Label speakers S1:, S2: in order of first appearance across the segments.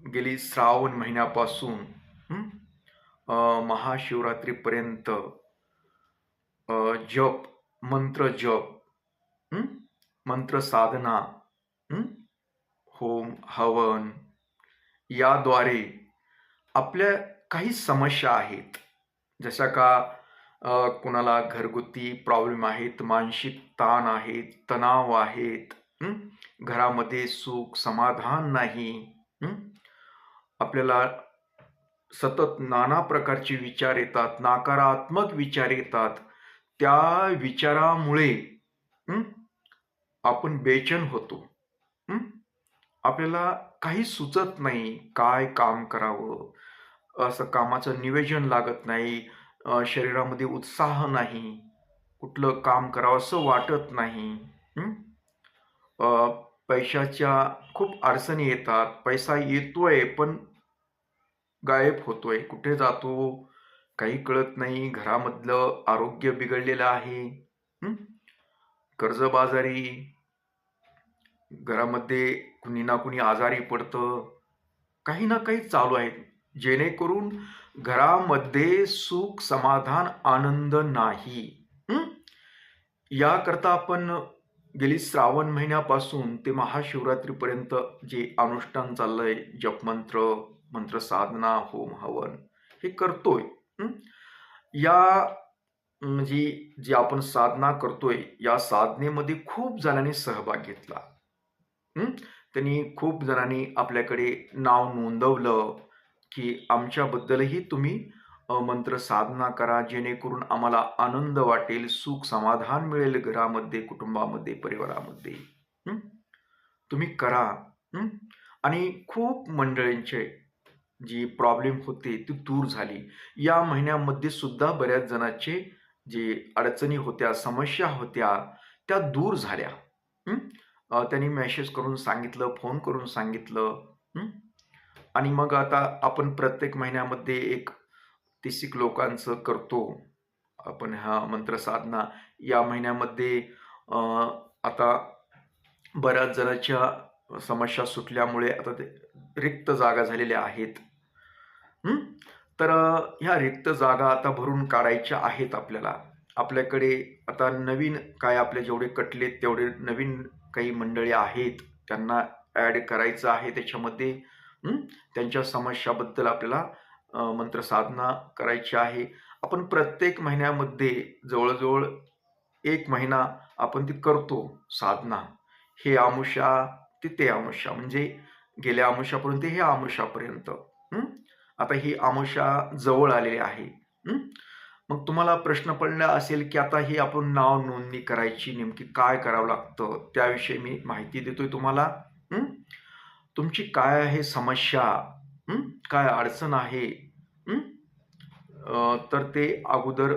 S1: गेली श्रावण महिन्यापासून महाशिवरात्रीपर्यंत जप मंत्र जप मंत्र साधना होम हवन याद्वारे आपल्या काही समस्या आहेत. जशा का कुणाला घरगुती प्रॉब्लेम आहेत मानसिक ताण आहेत तणाव आहेत घरामध्ये सुख समाधान नाही. आपल्याला सतत नाना प्रकारचे विचार येतात नकारात्मक विचार येतात. त्या विचारामुळे आपण बेचन होतो. आपल्याला काही सुचत नाही काय काम करावं. असं कामाचं नियोजन लागत नाही. शरीरामध्ये उत्साह नाही. कुठलं काम करावं असं वाटत नाही. पैशाच्या खूप अडचणी येतात. पैसा येतोय पण गायब होतोय. कुठे जातो? काही कळत नाही. घरामधलं आरोग्य बिघडलेलं आहे. कर्जबाजारी. घरामध्ये कुणी ना कुणी आजारी पडतं. काही ना काही चालू आहे. जेणेकरून घरामध्ये सुख समाधान आनंद नाही. याकरता आपण गेली श्रावण महिन्यापासून ते महाशिवरात्रीपर्यंत जे अनुष्ठान चाललंय जपमंत्र मंत्र साधना होम हवन हे करतोय. या म्हणजे जी आपण साधना करतोय या साधनेमध्ये खूप जणांनी सहभाग घेतला. त्यांनी खूप जणांनी आपल्याकडे नाव नोंदवलं की आमच्याबद्दलही तुम्ही मंत्र साधना करा जेणेकरून आम्हाला आनंद वाटेल सुख समाधान मिळेल घरामध्ये कुटुंबामध्ये परिवारामध्ये. तुम्ही करा. आणि खूप मंडळींचे जी प्रॉब्लेम होते ती दूर झाली. या महिन्यामध्ये सुद्धा बऱ्याच जणांचे जे अडचणी होत्या समस्या होत्या त्या दूर झाल्या. त्यांनी मेसेज करून सांगितलं फोन करून सांगितलं. आणि मग आता आपण प्रत्येक महिन्यामध्ये एक तिसिक लोकांचं करतो. आपण हा मंत्र साधना. या महिन्यामध्ये आता बऱ्याच जणांच्या समस्या सुटल्यामुळे आता ते रिक्त जागा झालेल्या आहेत. तर ह्या रिक्त जागा आता भरून काढायच्या आहेत आपल्याला. आपल्याकडे आता नवीन काय आपले जेवढे कटले तेवढे नवीन काही मंडळी आहेत. त्यांना ॲड करायचं आहे त्याच्यामध्ये. त्यांच्या समस्याबद्दल आपल्याला मंत्रसाधना करायची आहे. आपण प्रत्येक महिन्यामध्ये जवळजवळ एक महिना आपण ती करतो साधना. हे आमुषा ते ते आमुषा म्हणजे गेल्या आमुषापर्यंत हे आमुषापर्यंत आता ही आमुषा जवळ आलेली आहे. मग तुम्हाला प्रश्न पडला असेल की आता ही आपण नाव नोंदणी करायची नेमकी काय करावं लागतं त्याविषयी मी माहिती देतोय तुम्हाला. तुमची काय आहे समस्या? काय अडचण आहे? तर ते अगोदर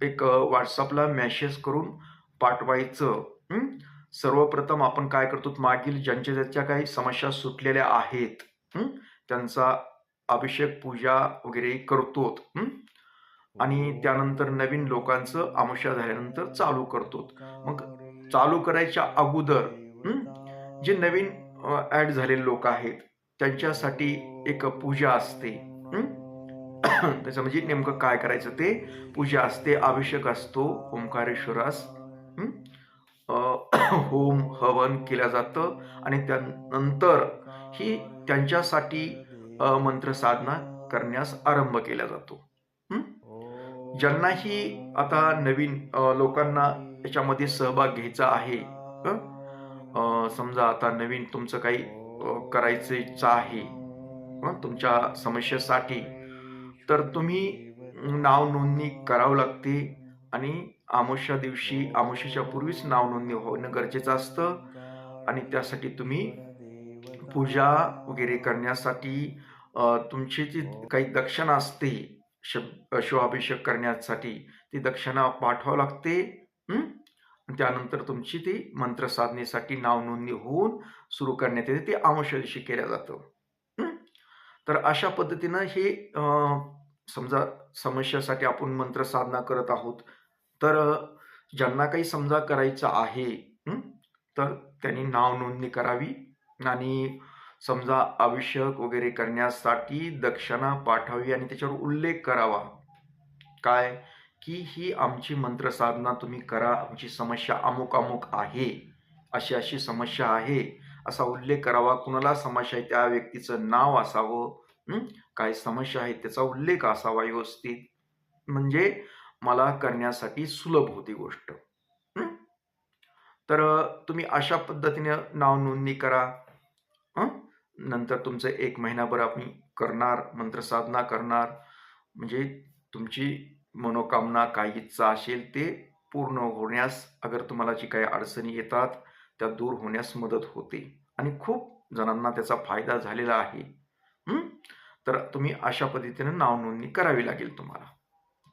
S1: एक व्हॉट्सअपला मेसेज करून पाठवायचं. सर्वप्रथम आपण काय करतो मागील ज्यांच्या ज्यांच्या काही समस्या सुटलेल्या आहेत त्यांचा अभिषेक पूजा वगैरे करतो हं? आणि त्यानंतर नवीन लोकांचं आमुष्या झाल्यानंतर चालू करतो मग चालू करायच्या अगोदर हं? जे नवीन ऍड झालेले लोक आहेत त्यांच्यासाठी एक पूजा असते हं? त्याचं म्हणजे नेमकं काय करायचं ते पूजा असते अभिषेक असतो ओंकारेश्वरास हं? होम हवन केलं जातं आणि त्यानंतर ही त्यांच्यासाठी मंत्र साधना करण्यास आरंभ केला जातो हं? ज्यांनाही आता नवीन लोकांना याच्यामध्ये सहभाग घ्यायचा आहे समजा आता नवीन तुमचं काही करायचं आहे? तुमच्या समस्येसाठी तर तुम्ही नाव नोंदणी करावं लागते आणि आमुष्या दिवशी आमुष्याच्या पूर्वीच नाव नोंदणी होणं गरजेचं असतं आणि त्यासाठी तुम्ही पूजा वगैरे करण्यासाठी तुमची जी काही दक्षिणा असते शब शिवाभिषेक करण्यासाठी ती दक्षिणा पाठवावी लागते हं? त्यानंतर तुमची ती मंत्र साधनेसाठी नाव नोंदणी होऊन सुरू करण्यात येते ते अमावस्या दिवशी केलं जातं हं? तर अशा पद्धतीनं हे समजा समस्यासाठी आपण मंत्र साधना करत आहोत तर ज्यांना काही समजा करायचं आहे हं? तर त्यांनी नाव नोंदणी करावी आणि समजा अभिषेक वगैरे करण्यासाठी दक्षिणा पाठवावी आणि त्याच्यावर उल्लेख करावा. काय? की ही आमची मंत्रसाधना तुम्ही करा आमची समस्या अमुक अमुक आहे अशी अशी समस्या आहे असा उल्लेख करावा. कुणाला समस्या आहे त्या व्यक्तीचं नाव असावं काय समस्या आहे त्याचा उल्लेख असावा व्यवस्थित. म्हणजे मला करण्यासाठी सुलभ होती गोष्ट तर तुम्ही अशा पद्धतीने नाव नोंदणी करा. नंतर तुमचं एक महिनाभर आम्ही करणार मंत्रसाधना करणार. म्हणजे तुमची मनोकामना काय इच्छा असेल ते पूर्ण होण्यास अगर तुम्हाला जी काही अडचणी येतात त्या दूर होण्यास मदत होते. आणि खूप जणांना त्याचा फायदा झालेला आहे. तर तुम्ही अशा पद्धतीने नाव नोंदणी करावी लागेल तुम्हाला.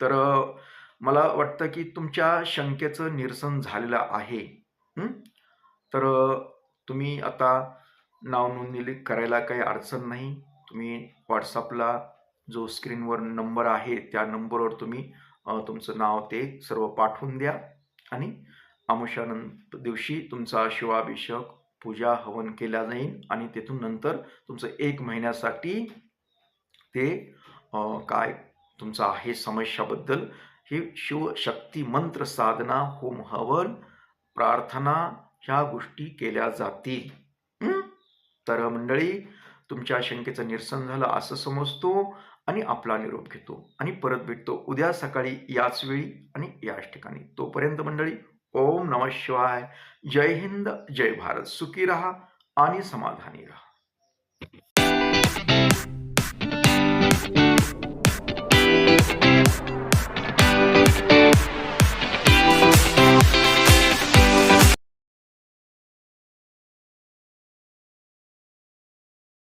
S1: तर मला वाटतं की तुमच्या शंकेचं निरसन झालेलं आहे. तर तुम्ही आता नाव नोंदणी करायला काही अडचण नाही. तुम्ही व्हॉट्सअपला जो स्क्रीनवर नंबर आहे त्या नंबरवर तुम्ही तुमचं नाव ते सर्व पाठवून द्या आणि अमावस्यानंतर दिवशी तुमचा शिवाभिषेक पूजा हवन केला जाईल आणि तिथून नंतर तुमचं एक महिन्यासाठी ते काय तुमचं आहे समस्याबद्दल हे शिवशक्ती मंत्र साधना होम हवन प्रार्थना ह्या गोष्टी केल्या जातील. तर मंडळी तुमच्या शंकेचं निरसन झालं असं समजतो आणि आपला निरोप घेतो. आणि परत भेटतो उद्या सकाळी याच वेळी आणि याच ठिकाणी. तोपर्यंत मंडळी ओम नम शिवाय. जय हिंद जय भारत. सुखी रहा आणि समाधानी रहा.